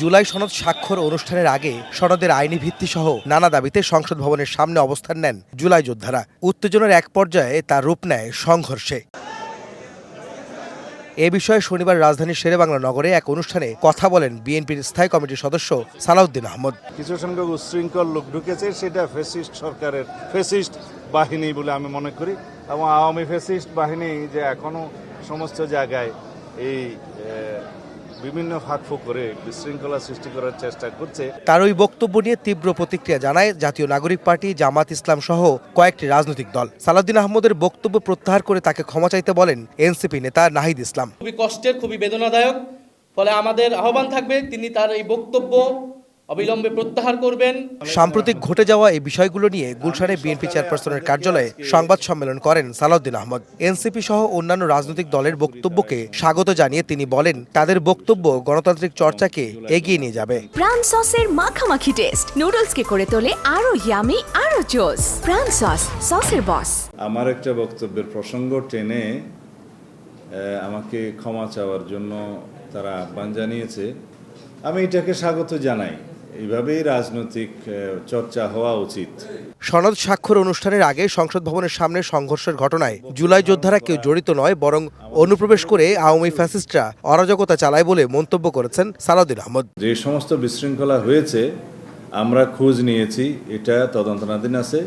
জুলাই সনদ স্বাক্ষর অনুষ্ঠানের আগে সনদের আইনি ভিত্তি সহ নানা দাবিতে সংসদ ভবনের সামনে অবস্থান নেন জুলাই যোদ্ধারা। উত্তেজনার এক পর্যায়ে তার রূপ নেয় সংঘর্ষে। এ বিষয়ে শনিবার রাজধানীর শেরেবাংলা নগরে এক অনুষ্ঠানে কথা বলেন বিএনপির স্থায়ী কমিটির সদস্য সালাউদ্দিন আহমদ। কিছু সংখ্যক উচ্ছৃঙ্খল লোক ঢুকেছে, সেটা ফেসিস্ট সরকারের ফেসিস্ট বাহিনী বলে আমি মনে করি এবং আওয়ামী ফেসিস্ট বাহিনী যে এখনও সমস্ত জায়গায় এই বিভিন্ন ফাঁকফুক করে বিশৃঙ্খলা সৃষ্টি করার চেষ্টা করছে। তার ওই বক্তব্য নিয়ে তীব্র প্রতিক্রিয়া জানায় জাতীয় নাগরিক পার্টি জামাত ইসলাম সহ কয়েকটি রাজনৈতিক দল। সালাউদ্দিন আহমদের বক্তব্য প্রত্যাহার করে তাকে ক্ষমা চাইতে বলেন এনসিপি নেতা নাহিদ ইসলাম। খুবই কষ্টের খুবই বেদনাদায়ক। ফলে আমাদের আহ্বান থাকবে তিনি তার এই বক্তব্য অবিলম্বে প্রত্যাহার করবেন। সাম্প্রতিক ঘটে যাওয়া এই বিষয়গুলো নিয়ে গুলশানে বিএনপি চেয়ারপারসনের কার্যালয়ে সংবাদ সম্মেলন করেন সালাউদ্দিন আহমদ। এনসিপি সহ অন্যান্য রাজনৈতিক দলের বক্তব্যকে স্বাগত জানিয়ে তিনি বলেন তাদের বক্তব্য গণতান্ত্রিক চর্চাকে এগিয়ে নিয়ে যাবে। প্রাণ সসের মাখামাখি টেস্ট নুডলসকে করে তোলে আরও ইয়ামি আরও জোস। প্রাণ সস সসের বস। আমার একটা বক্তব্যের প্রসঙ্গ টেনে আমাকে ক্ষমা চাওয়ার জন্য তারা আহ্বান জানিয়েছে। আমি এটাকে স্বাগত জানাই। এইভাবেই রাজনৈতিক চর্চা হওয়া উচিত। সনদ স্বাক্ষর অনুষ্ঠানের আগে সংসদ ভবনের সামনে সংঘর্ষের ঘটনায় জুলাই যোদ্ধারা কেউ জড়িত নয় বরং অনুপ্রবেশ করে আওয়ামী ফ্যাসিস্টরা অরাজকতা চালায় বলে মন্তব্য করেছেন সালাউদ্দিন আহমদ। যে সমস্ত বিশৃঙ্খলা হয়েছে আমরা খোঁজ নিয়েছি এটা তদন্তনাধীন আছে।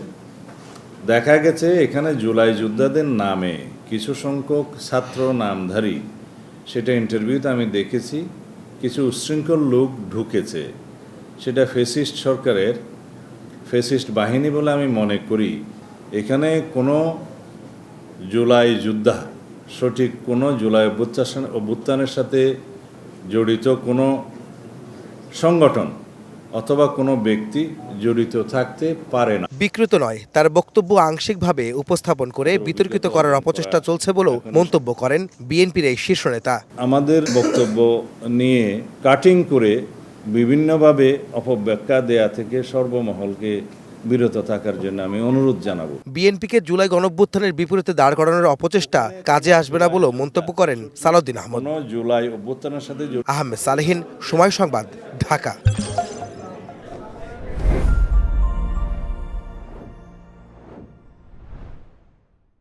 দেখা গেছে এখানে জুলাই যোদ্ধাদের নামে কিছু সংখ্যক ছাত্র নামধারী। সেটা ইন্টারভিউতে আমি দেখেছি কিছু উচ্ছৃঙ্খল লোক ঢুকেছে। সেটা ফেসিস্ট সরকারের ফেসিস্ট বাহিনী বলে আমি মনে করি। এখানে কোনো জুলাই যোদ্ধা সঠিক কোনো জুলাই অভ্যুত্থান অভ্যুত্থানের সাথে জড়িত কোনো সংগঠন অথবা কোনো ব্যক্তি জড়িত থাকতে পারে না। বিকৃত নয় তার বক্তব্য আংশিকভাবে উপস্থাপন করে বিতর্কিত করার অপচেষ্টা চলছে বলেও মন্তব্য করেন বিএনপির এই শীর্ষ নেতা। আমাদের বক্তব্য নিয়ে কাটিং করে বিভিন্নভাবে অপব্যাখ্যা দেয়া থেকে সর্বমহলকে বিরত থাকার জন্য আমি অনুরোধ জানাব। বিএনপিকে জুলাই গণঅভ্যুত্থানের বিপরীতে দাঁড় করানোর অপচেষ্টা কাজে আসবে না বলেও মন্তব্য করেন সালাউদ্দিন আহমদ। জুলাই অভ্যুত্থানের সাথে আহমেদ সালেহীন সময় সংবাদ ঢাকা।